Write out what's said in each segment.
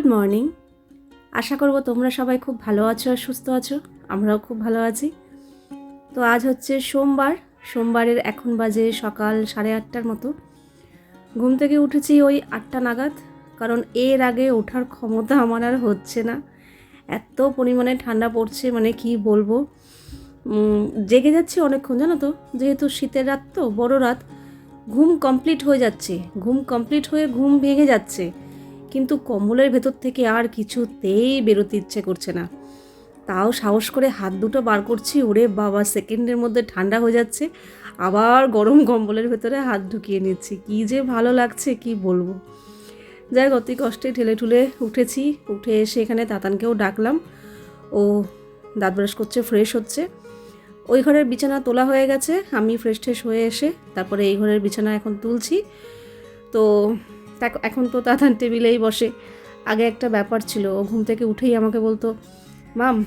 Good morning. আশা করব তোমরা সবাই খুব ভালো আছো আর সুস্থ আছো, আমরাও খুব ভালো আছি। তো আজ হচ্ছে সোমবার, সোমবারের এখন বাজে সকাল সাড়ে আটটার মতো। ঘুম থেকে উঠেছি ওই আটটা নাগাদ, কারণ এর আগে ওঠার ক্ষমতা আমার আর হচ্ছে না। এত পরিমাণে ঠান্ডা পড়ছে মানে কি বলব? জেগে যাচ্ছি অনেকক্ষণ, জানো তো? যেহেতু শীতের রাত তো, বড় রাত। ঘুম কমপ্লিট হয়ে যাচ্ছে, ঘুম কমপ্লিট হয়ে ঘুম ভেঙে যাচ্ছে। কিন্তু কম্বলের ভেতর থেকে আর কিছুতেই বেরোতে ইচ্ছে করছে না। তাও সাহস করে হাত দুটো বার করছি ওরে বাবা সেকেন্ডের মধ্যে ঠান্ডা হয়ে যাচ্ছে। আবার গরম কম্বলের ভেতরে হাত ঢুকিয়ে নিচ্ছি। কী যে ভালো লাগছে কি বলব। যাই হোক, অতি কষ্টে ঠেলে ঠুলে উঠেছি। উঠে এসে এখানে তাতানকেও ডাকলাম। ও দাঁত ব্রাশ করছে ফ্রেশ হচ্ছে। ওই ঘরের বিছানা তোলা হয়ে গেছে। আমি ফ্রেশ ট্রেশ হয়ে এসে তারপরে এই ঘরের বিছানা এখন তুলছি। তো তাক- এখন তো তাতান টেবিলেই বসে। আগে একটা ব্যাপার ছিল, ও ঘুম থেকে উঠেই আমাকে বলতো, মাম,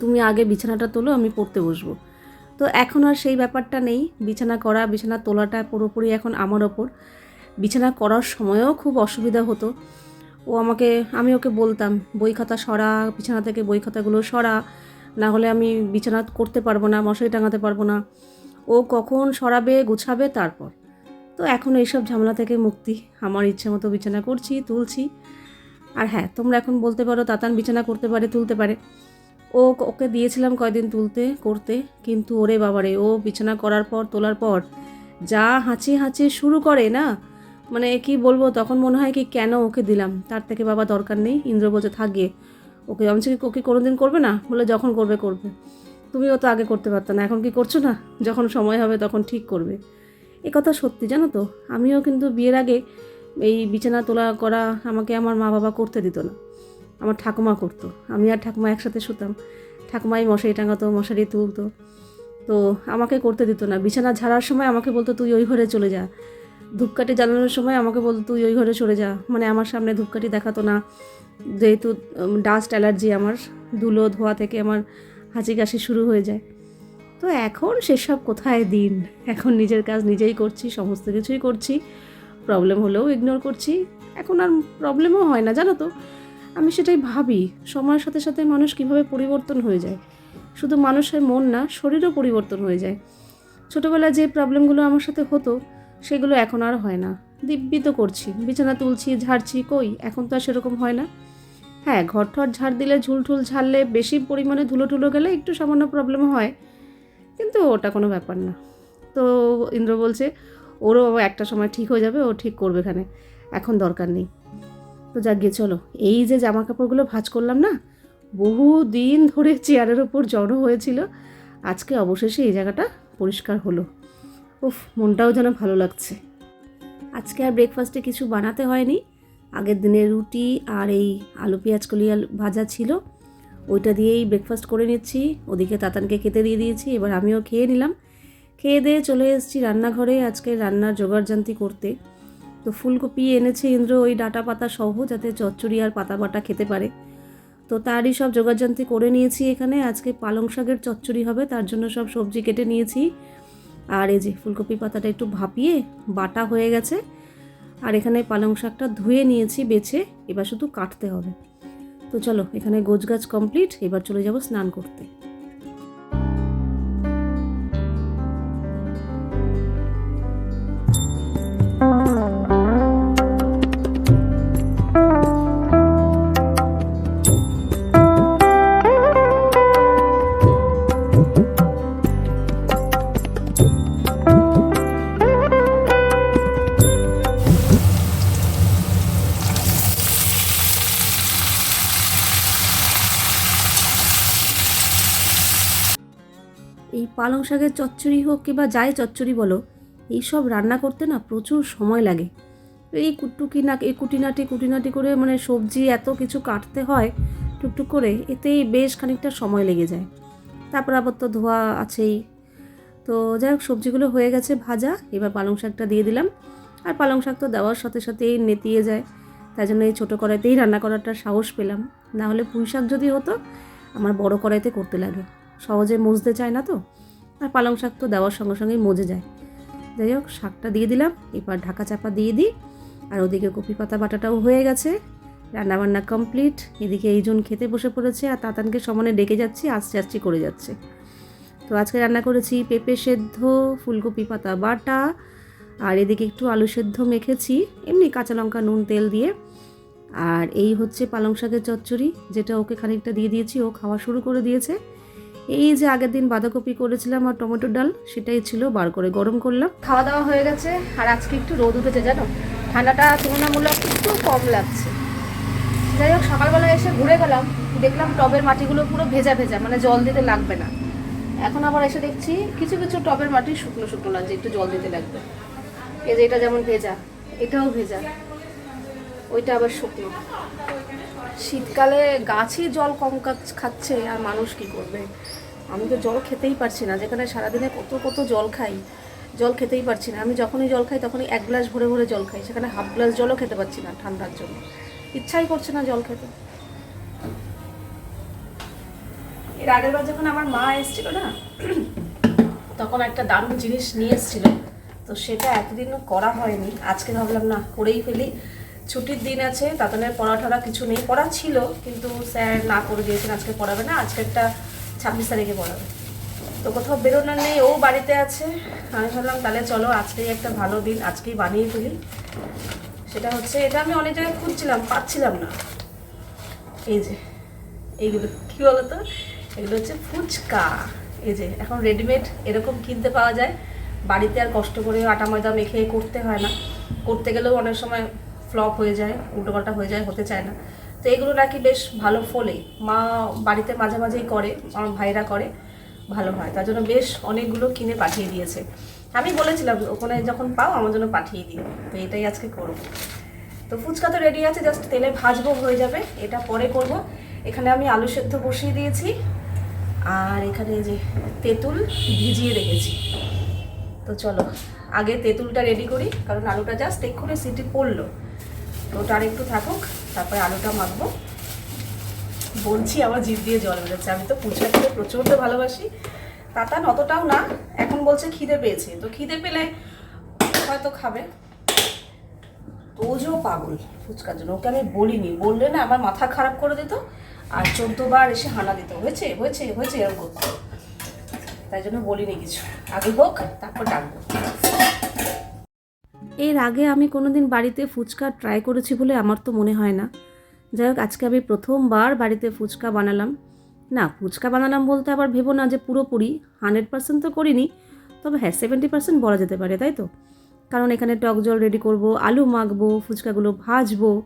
তুমি আগে বিছানাটা তোলো, আমি পড়তে বসবো। তো এখন আর সেই ব্যাপারটা নেই, বিছানা করা, বিছানা তোলাটা পুরোপুরি এখন আমার ওপর। বিছানা করার সময়ও খুব অসুবিধা হতো। ও আমাকে, আমি ওকে বলতাম, বই খাতা সরা, বিছানা থেকে বই খাতাগুলো সরা, না হলে আমি বিছানা করতে পারব না, মশারি টাঙাতে পারব না। ও কখন সরাবে, গুছাবে, তারপর। তো এখন এইসব ঝামেলা থেকে মুক্তি। আমার ইচ্ছে মতো বিছানা করছি তুলছি। আর হ্যাঁ তোমরা এখন বলতে পারো তাতান বিছানা করতে পারে তুলতে পারে। ও ওকে দিয়েছিলাম কয়দিন তুলতে করতে। কিন্তু ওরে বাবারে ও বিছানা করার পর তোলার পর যা হাঁচি হাঁচি শুরু করে না মানে কি বলব তখন মনে হয় কি কেন ওকে দিলাম? তার থেকে বাবা দরকার নেই ইন্দ্র বলছে থাকিয়ে ওকে আমি বলছি, ওকে কোনোদিন করবে না? বলে যখন করবে করবে। তুমিও তো আগে করতে পারতো না এখন কি করছ না? যখন সময় হবে তখন ঠিক করবে। এ কথা সত্যি, জানো তো? আমিও কিন্তু বিয়ের আগে এই বিছানা তোলা করা আমাকে আমার মা বাবা করতে দিত না। আমার ঠাকুমা করতো। আমি আর ঠাকুমা একসাথে শুতাম। ঠাকুমাই মশারি টাঙাতো, মশারি তুলতো। তো আমাকে করতে দিত না। বিছানা ঝাড়ার সময় আমাকে বলতো, তুই ওই ঘরে চলে যা। ধূপকাঠি জ্বালানোর সময় আমাকে বলতো, তুই ওই ঘরে চলে যা। মানে আমার সামনে ধূপকাঠি দেখাতো না। যেহেতু ডাস্ট অ্যালার্জি আমার। ধুলো, ধোয়া থেকে আমার হাঁচি কাশি শুরু হয়ে যায়। তো এখন সেসব কোথায় দিন? এখন নিজের কাজ নিজেই করছি, সমস্ত কিছুই করছি। প্রবলেম হলেও ইগনোর করছি। এখন আর প্রবলেমও হয় না, জানো তো? আমি সেটাই ভাবি, সময়ের সাথে সাথে মানুষ কীভাবে পরিবর্তন হয়ে যায়? শুধু মানুষের মন না, শরীরও পরিবর্তন হয়ে যায়। ছোটোবেলায় যে প্রবলেমগুলো আমার সাথে হতো, সেগুলো এখন আর হয় না। দিব্যি তো করছি, বিছানা তুলছি, ঝাড়ছি, কই? এখন তো আর সেরকম হয় না। হ্যাঁ ঘর ঠর ঝাড় দিলে ঝুল ঠুল ঝাড়লে বেশি পরিমাণে ধুলো টুলো গেলে একটু সামান্য প্রবলেম হয়। কিন্তু ওটা কোনো ব্যাপার না। তো ইন্দ্র বলছে, ওরও একটা সময় ঠিক হয়ে যাবে, ও ঠিক করবে এখানে। এখন দরকার নেই। তো যাক গিয়ে চলো। এই যে জামা কাপড়গুলো ভাঁজ করলাম না, বহু দিন ধরে চেয়ারের ওপর জড়ো হয়েছিল। আজকে অবশেষে এই জায়গাটা পরিষ্কার হলো। উফ, মনটাও যেন ভালো লাগছে। আজকে আর ব্রেকফাস্টে কিছু বানাতে হয়নি। আগের দিনের রুটি আর এই আলু পেঁয়াজ কলি আলু ভাজা ছিল। ওইটা দিয়েই ব্রেকফাস্ট করে নিচ্ছি। ওদিকে তাতানকে খেতে দিয়ে দিয়েছি, এবার আমিও খেয়ে নিলাম। খেয়ে দিয়ে চলে এসেছি রান্নাঘরে আজকে রান্নার জোগাড়জান্তি করতে। তো ফুলকপি এনেছে ইন্দ্র, ওই ডাটা পাতা সহ, যাতে চচ্চড়ি আর পাতা বাটা খেতে পারে। তো তারই সব জোগাড়জান্তি করে নিয়েছি এখানে। আজকে পালং শাকের চচ্চড়ি হবে, তার জন্য সব সবজি কেটে নিয়েছি। আর এই যে ফুলকপি পাতাটা একটু ভাপিয়ে বাটা হয়ে গেছে। আর এখানে পালং শাকটা ধুয়ে নিয়েছি বেছে, এবার শুধু কাটতে হবে। তো চলো এখানে গোছগাছ কমপ্লিট এবার চলে যাব স্নান করতে। পালং শাকের চচ্চড়ি হোক কিংবা যাই চচ্চড়ি বলো, এইসব রান্না করতে না প্রচুর সময় লাগে। এই কুটুকি না, এই কুটিনাটি কুটিনাটি করে মানে সবজি এত কিছু কাটতে হয়, টুকটুক করে, এতেই বেশ খানিকটা সময় লেগে যায়। তারপর আবার তো ধোয়া আছেই। তো যাই হোক, সবজিগুলো হয়ে গেছে ভাজা, এবার পালং শাকটা দিয়ে দিলাম। আর পালং শাক তো দেওয়ার সাথে সাথেই নেতিয়ে যায়। তাই জন্য এই ছোটো কড়াইতেই রান্না করাটা সাহস পেলাম। না হলে পুঁই শাক যদি হতো, আমার বড় কড়াইতে করতে লাগে সহজে মজতে চায় না তো। আর পালং শাক তো দেওয়ার সঙ্গে সঙ্গেই মজে যায়। যাই হোক, শাকটা দিয়ে দিলাম, এবার ঢাকা চাপা দিয়ে দিই, আর ওদিকে কপি পাতা বাটাটাও হয়ে গেছে। রান্নাবান্না কমপ্লিট এদিকে এইজন খেতে বসে পড়েছে, আর তাতানকে সমানে ডেকে যাচ্ছি, আস্তে আস্তে করে যাচ্ছে। তো আজকে রান্না করেছি পেঁপে সেদ্ধ, ফুলকপি পাতা বাটা, আর এদিকে একটু আলু সেদ্ধ মেখেছি, এমনি কাঁচা লঙ্কা, নুন, তেল দিয়ে। আর এই হচ্ছে পালং শাকের চচ্চড়ি, যেটা ওকে খানিকটা দিয়ে দিয়েছি, ও খাওয়া শুরু করে দিয়েছে। এই যে আগের দিন বাঁধাকপি করেছিলাম আর টমেটোর ডাল, সেটাই ছিল, বার করে গরম করলাম। খাওয়া দাওয়া হয়ে গেছে, আর আজকে একটু রোদ উঠেছে, জানো? ঠান্ডাটা তুলনামূলক একটু কম লাগছে। যাই হোক, সকালবেলা এসে ঘুরে গেলাম, দেখলাম টবের মাটিগুলো পুরো ভেজা ভেজা মানে জল দিতে লাগবে না। এখন আবার এসে দেখছি কিছু কিছু টবের মাটি শুকনো শুকনো লাগছে, একটু জল দিতে লাগবে। এই যে এটা যেমন ভেজা, এটাও ভেজা, ওইটা আবার শুকনো। শীতকালে গাছই জল কম খাচ্ছে, আর মানুষ কি করবে? আমি তো জল খেতেই পারছি না, যেখানে সারাদিনে কত কত জল খাই, জল খেতেই পারছি না। আমি যখনই জল খাই, তখনই এক গ্লাস ভরে ভরে জল খাই, সেখানে হাফ গ্লাস জলও খেতে পারছি না ঠান্ডার জন্য। ইচ্ছাই করছে না জল খেতে। এর আগের বার যখন আমার মা এসেছিল না, তখন একটা দারুণ জিনিস নিয়ে এসেছিল, তো সেটা এতদিন করা হয়নি। আজকে ভাবলাম, না, করেই ফেলি। ছুটির দিন আছে, তাতানের পড়া টড়া কিছু নেই। পড়া ছিল, কিন্তু স্যার না করে দিয়েছেন, আজকে পড়াবে না, আজকে একটা ছাব্বিশ তারিখে পড়াবে। তো কোথাও বেরোনোর নেই, ও বাড়িতে আছে। আমি ভাবলাম, তাহলে চলো, আজকেই একটা ভালো দিন, আজকেই বানিয়ে ফেলি। সেটা হচ্ছে, এটা আমি অনেক জায়গায় খুঁজছিলাম, পাচ্ছিলাম না। এই যে, এইগুলো, কি বলতো? এগুলো হচ্ছে ফুচকা। এই যে, এখন রেডিমেড এরকম কিনতে পাওয়া যায়। বাড়িতে আর কষ্ট করে আটা, ময়দা মেখে করতে হয় না। করতে গেলেও অনেক সময় ফ্লপ হয়ে যায়, উল্টোপাল্টা হয়ে যায়, হতে চায় না। তো এগুলো নাকি বেশ ভালো ফলে মা বাড়িতে মাঝে মাঝেই করে, আমার ভাইরা করে, ভালো হয়। তার জন্য বেশ অনেকগুলো কিনে পাঠিয়ে দিয়েছে। আমি বলেছিলাম, ওখানে যখন পাও, আমার জন্য পাঠিয়ে দিও। তো এটাই আজকে করব। তো ফুচকা তো রেডি আছে জাস্ট তেলে ভাজবো, হয়ে যাবে। এটা পরে করব। এখানে আমি আলু সেদ্ধ বসিয়ে দিয়েছি। আর এখানে যে তেঁতুল ভিজিয়ে রেখেছি। তো চলো, আগে তেঁতুলটা রেডি করি, কারণ আলুটা জাস্ট এক্ষুনি সিটি পড়ল। ওটা আর একটু থাকুক, তারপরে আলুটা মাখবো। বলছি আমার জিভ দিয়ে জল বেরোচ্ছে, আমি তো ফুচকা খেতে প্রচণ্ড ভালোবাসি। তাতান অতটাও না, এখন বলছে খিদে পেয়েছে। তো খিদে পেলে হয়তো খাবে। তোজও পাগল ফুচকার জন্য, ওকে আমি বলিনি। বললে না, আমার মাথা খারাপ করে দিত আর চোদ্দবার এসে হানা দিত। হয়েছে হয়েছে হয়েছে, এরকম। করতো তাই জন্য বলিনি কিছু। আগে হোক, তারপর ডাকবো। এর আগে আমি কোনো দিন বাড়িতে ফুচকা ট্রাই করেছি বলে আমার তো মনে হয় না। যাই হোক, আজকে আমি প্রথমবার বাড়িতে ফুচকা বানালাম। না, ফুচকা বানালাম বলতে আবার ভেবো না যে পুরোপুরি হান্ড্রেড পার্সেন্ট তো করিনি, তবে হ্যাঁ সেভেন্টি পার্সেন্ট বলা যেতে পারে, তাই তো? কারণ এখানে টক জল রেডি করব, আলু মাখবো, ফুচকাগুলো ভাজবো।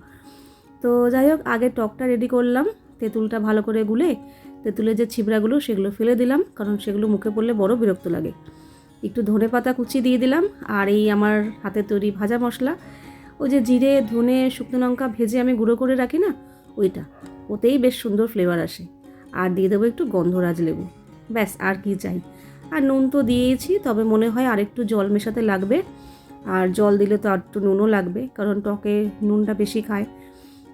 তো যাই হোক, আগে টকটা রেডি করলাম, তেঁতুলটা ভালো করে গুলে, তেঁতুলের যে ছিবড়াগুলো সেগুলো ফেলে দিলাম, কারণ সেগুলো মুখে পড়লে বড় বিরক্ত লাগে। একটু ধনে পাতা কুচি দিয়ে দিলাম আর এই আমার হাতে তৈরি ভাজা মশলা। ওই যে জিরে, ধনে, শুকনো লঙ্কা ভেজে আমি গুঁড়ো করে রাখি না, ওইটা। ওতেই বেশ সুন্দর ফ্লেভার আসে। আর দিয়ে দেবো একটু গন্ধরাজ লেবু। ব্যাস, আর কি চাই। আর নুন তো দিয়েছি, তবে মনে হয় আর একটু জল মেশাতে লাগবে। আর জল দিলে তো আর একটু নুনও লাগবে, কারণ টকে নুনটা বেশি খায়।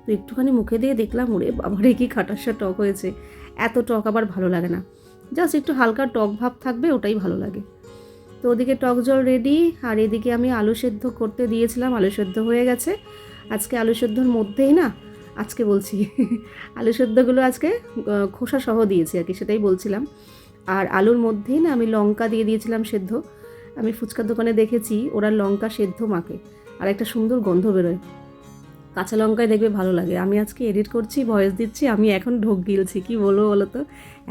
তো একটুখানি মুখে দিয়ে দেখলাম, ওরে বাবারে কি খাটাসা টক হয়েছে। এত টক আবার ভালো লাগে না। জাস্ট একটু হালকা টক ভাব থাকবে, ওটাই ভালো লাগে। তো ওদিকে টক জল রেডি আর এদিকে আমি আলু সেদ্ধ করতে দিয়েছিলাম, আলু সেদ্ধ হয়ে গেছে। আজকে আলু সেদ্ধর মধ্যেই না, আজকে বলছি, আলু সেদ্ধগুলো আজকে খোসা সহ দিয়েছি আর কি, সেটাই বলছিলাম। আর আলুর মধ্যেই না আমি লঙ্কা দিয়ে দিয়েছিলাম সেদ্ধ। আমি ফুচকার দোকানে দেখেছি, ওরা লঙ্কা সেদ্ধ মাখে, আর একটা সুন্দর গন্ধ বেরোয়। কাঁচা লঙ্কায় দেখবে ভালো লাগে। আমি আজকে এডিট করছি ভয়েস দিচ্ছি, আমি এখন ঢোক গিলছি, কি বলব বলো তো?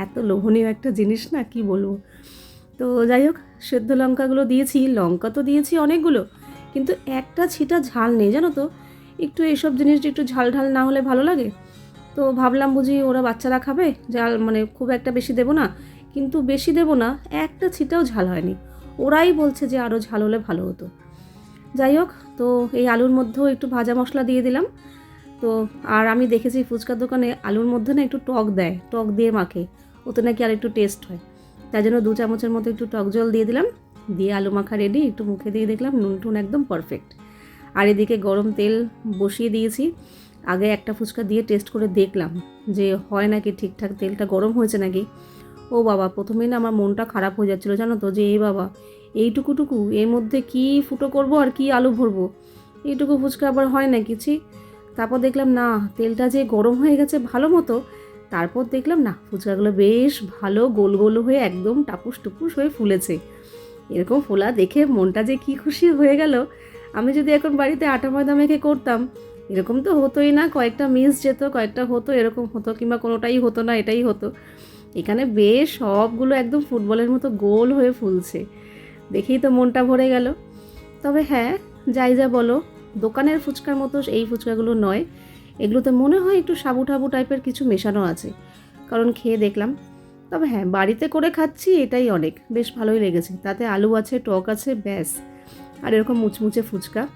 এত লোভনীয় একটা জিনিস না, কি বলব? তো যাই হোক, সেদ্ধ লঙ্কাগুলো দিয়েছি, লঙ্কা তো দিয়েছি অনেকগুলো, কিন্তু একটা ছিটা ঝাল নেই, জানো তো? একটু এইসব জিনিস একটু ঝাল ঢাল না হলে ভালো লাগে। তো ভাবলাম বুঝি ওরা বাচ্চারা খাবে ঝাল মানে খুব একটা বেশি দেবো না, কিন্তু বেশি দেবো না, একটা ছিটাও ঝাল হয়নি। ওরাই বলছে যে আরও ঝাল হলে ভালো হতো। যাই হোক, তো এই আলুর মধ্যেও একটু ভাজা মশলা দিয়ে দিলাম। তো আর আমি দেখেছি ফুচকার দোকানে আলুর মধ্যে না একটু টক দেয়, টক দিয়ে মাখে, ওতে নাকি আর একটু টেস্ট হয়। তাই জন্য দু চামচের মতো একটু টক জল দিয়ে দিলাম। দিয়ে আলু মাখা রেডি একটু মুখে দিয়ে দেখলাম নুন টুন একদম পারফেক্ট আর এদিকে গরম তেল বসিয়ে দিয়েছি। আগে একটা ফুচকা দিয়ে টেস্ট করে দেখলাম যে হয় নাকি ঠিকঠাক তেলটা গরম হয়েছে নাকি। ও বাবা, প্রথমেই না আমার মনটা খারাপ হয়ে যাচ্ছিল, জানো তো, যে এই বাবা, এইটুকুটুকু, এর মধ্যে কি ফুটো করব আর কি আলু ভরবো? এইটুকু ফুচকা আবার হয় নাকি ছি তারপর দেখলাম না, তেলটা যে গরম হয়ে গেছে ভালো মতো তারপর দেখলাম, না, ফুচকাগুলো বেশ ভালো গোল গোল হয়ে একদম টাপুস টুপুস হয়ে ফুলেছে। এরকম ফোলা দেখে মনটা যে কি খুশি হয়ে গেল। আমি যদি এখন বাড়িতে আটা ময়দা মেখে করতাম, এরকম তো হতোই না, কয়েকটা মিস যেত, কয়েকটা হতো, এরকম হতো কিংবা কোনোটাই হতো না, এটাই হতো। এখানে বেশ সবগুলো একদম ফুটবলের মতো গোল হয়ে ফুলছে। দেখেই তো মনটা ভরে গেল। তবে হ্যাঁ যাই যা বলো, দোকানের ফুচকার মতো এই ফুচকাগুলো নয়। এগুলোতে মনে হয় একটু সাবু ঠাবু টাইপের কিছু মেশানো আছে। কারণ খেয়ে দেখলাম। তবে হ্যাঁ বাড়িতে করে খাচ্ছি এটাই অনেক। বেশ ভালোই লেগেছে। তাতে আলু আছে, টক আছে, ব্যাস। আর এরকম মুচমুচে ফুচকা।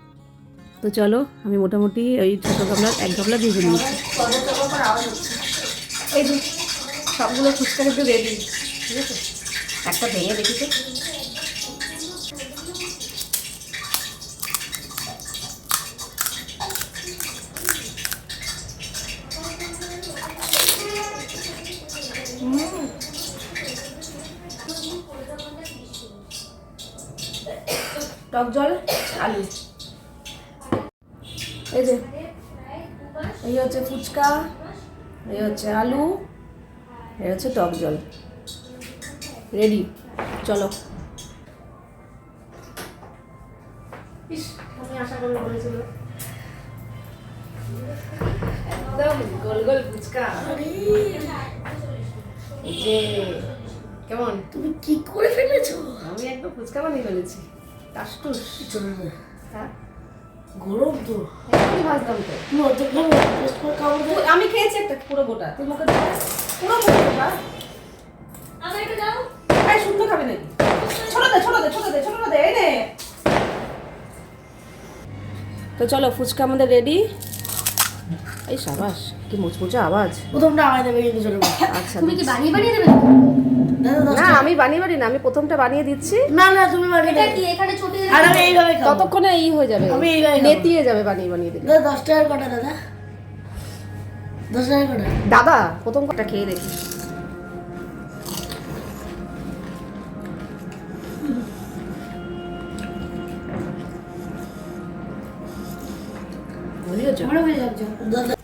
তো চলো, আমি মোটামুটি ওই ছোটো গামলার এক গামলা ভেজে নিয়েছি সবগুলো ফুচকা কিন্তু রেডি। ঠিক আছে? একটা ভেঙে দেখি তো। টক জল আলু। এই যে এই হচ্ছে ফুচকা এই হচ্ছে আলু এই হচ্ছে টক জল। রেডি চলো। একদম গোল গোল ফুচকা। যে কেমন? তুমি কি করে ফেলেছো? আমি একদম ফুচকা বানিয়ে ফেলেছি। টাসটুস হ্যাঁ। গরম তো। এখনই ভাজলাম তো। তুমি অর্ধেক খাবে টেস্ট করে খাব আমি খেয়েছি একটা পুরো গোটা। তুই মুখে? পুরো গোটা আমার এটা দাও। এই শুদ্ধ খাবি নাকি? ছোট দে ছোট দে ছোট দে ছোট দে এই নে। তো চলো ফুচকা আমাদের রেডি এই সাবাস কি মুচমুচে আওয়াজ। প্রথমটা আমায় দেবে কিন্তু চলে আচ্ছা তুমি কি বানিয়ে বানিয়ে দেবে না আমি বানিয়ে বানি না আমি প্রথমটা বানিয়ে দিচ্ছি। না না তুমি বানিয়ে এটা কি এখানে ছুটি আর আমি এইভাবে খাব। ততক্ষণে এই হয়ে যাবে আমি এইভাবে নেতিয়ে যাবে বানিয়ে বানিয়ে দিলে। দাদা দশ টাকার কটা দাদা? দশ টাকার কটা? দাদা প্রথম কটা খেয়ে দেখি। বড় হয়ে যাচ্ছে দাদা দিদা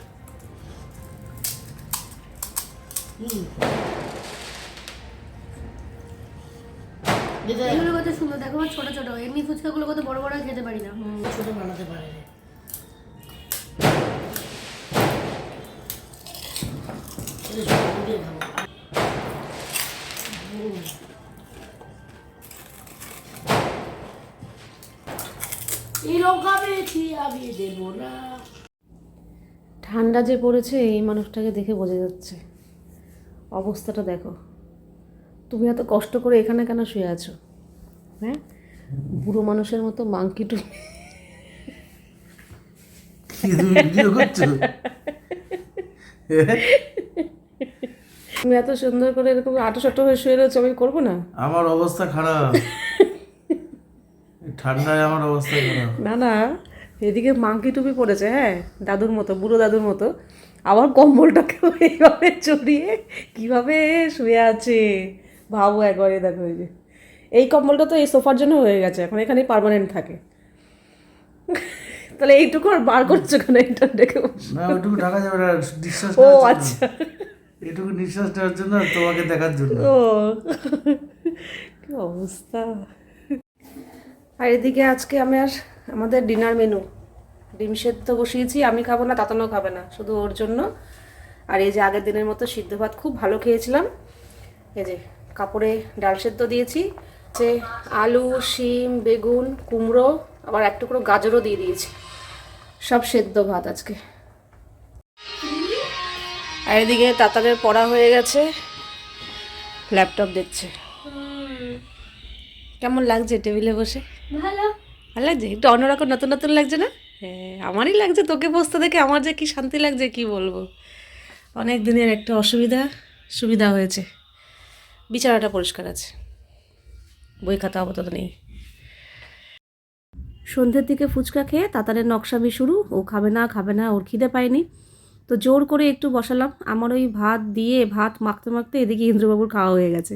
এই লঙ্কা পেয়েছি আমি দেবো না ঠান্ডা যে পড়েছে এই মানুষটাকে দেখে বোঝা যাচ্ছে। অবস্থাটা দেখো। তুমি এত কষ্ট করে এখানে কেন শুয়ে আছো? হ্যাঁ? বুড়ো মানুষের মতো মাংকি টু ভিডিও করছ? তুমি এত সুন্দর করে এরকম আটো সাটো হয়ে শুয়ে রয়েছো আমি করব না? আমার অবস্থা খারাপ। ঠান্ডায় আমার অবস্থা খারাপ। না না এদিকে মাংকি টুপি পড়েছে হ্যাঁ দাদুর মতো বুড়ো দাদুর মতো। আবার কম্বলটাকে এইভাবে চড়িয়ে কীভাবে শুয়ে আছে? ভাবো একবারে দেখো এই যে। এই কম্বলটা তো এই সোফার জন্য হয়ে গেছে এখন এখানেই পারমানেন্ট থাকে। তাহলে এইটুকু আর বার করছ কেন এটা দেখে না ওইটুকু ঢাকা যাবে না ও আচ্ছা। এইটুকু নিঃশ্বাস নেওয়ার জন্য তোমাকে দেখার জন্য। কি অবস্থা। আর এদিকে আজকে আমার আমাদের ডিনার মেনু, ডিম সেদ্ধ বসিয়েছি, আমি খাব না তাতানো খাবে না, শুধু ওর জন্য। আর এই যে আগের দিনের মতো সিদ্ধ ভাত খুব ভালো খেয়েছিলাম। এই যে কাপড়ে ডাল সেদ্ধ দিয়েছি, যে আলু, শিম, বেগুন, কুমড়ো, আবার এক টুকরো গাজরও দিয়ে দিয়েছি। সব সেদ্ধ ভাত আজকে। আর এদিকে তাতারের পড়া হয়ে গেছে। ল্যাপটপ দেখছে। কেমন লাগছে টেবিলে বসে? ভালো। ভালো লাগছে? একটু অন্যরকম নতুন নতুন লাগছে না? হ্যাঁ আমারই লাগছে। তোকে বসতে দেখে আমার যে কি শান্তি লাগছে কি বলব? অনেক দিনের একটা অসুবিধা সুবিধা হয়েছে। বিছানাটা পরিষ্কার আছে। বই খাতা আপাতত নেই। সন্ধ্যের দিকে ফুচকা খেয়ে তাতারের নকশামি শুরু। ও খাবে না খাবে না ওর খিদে পায়নি। তো জোর করে একটু বসালাম। আমার ওই ভাত দিয়ে ভাত মাখতে মাখতে এদিকে ইন্দ্রবাবুর খাওয়া হয়ে গেছে।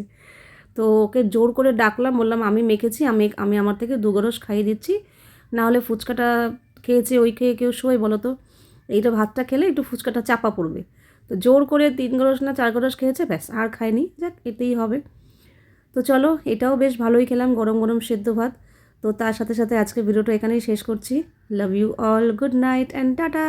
তো ওকে জোর করে ডাকলাম, বললাম, আমি মেখেছি, আমি আমি আমার থেকে দু গরস খাইয়ে দিচ্ছি। না হলে ফুচকাটা খেয়েছে, ওই খেয়ে কেউ শোয় বলো তো। এইটা ভাতটা খেলে একটু ফুচকাটা চাপা পড়বে। তো জোর করে তিন গরস না চার গরস খেয়েছে, ব্যাস, আর খায়নি যাক, এতেই হবে। তো চলো, এটাও বেশ ভালোই খেলাম, গরম গরম সেদ্ধ ভাত। তো তার সাথে সাথে আজকে ভিডিওটা এখানেই শেষ করছি। Love you all good night and tata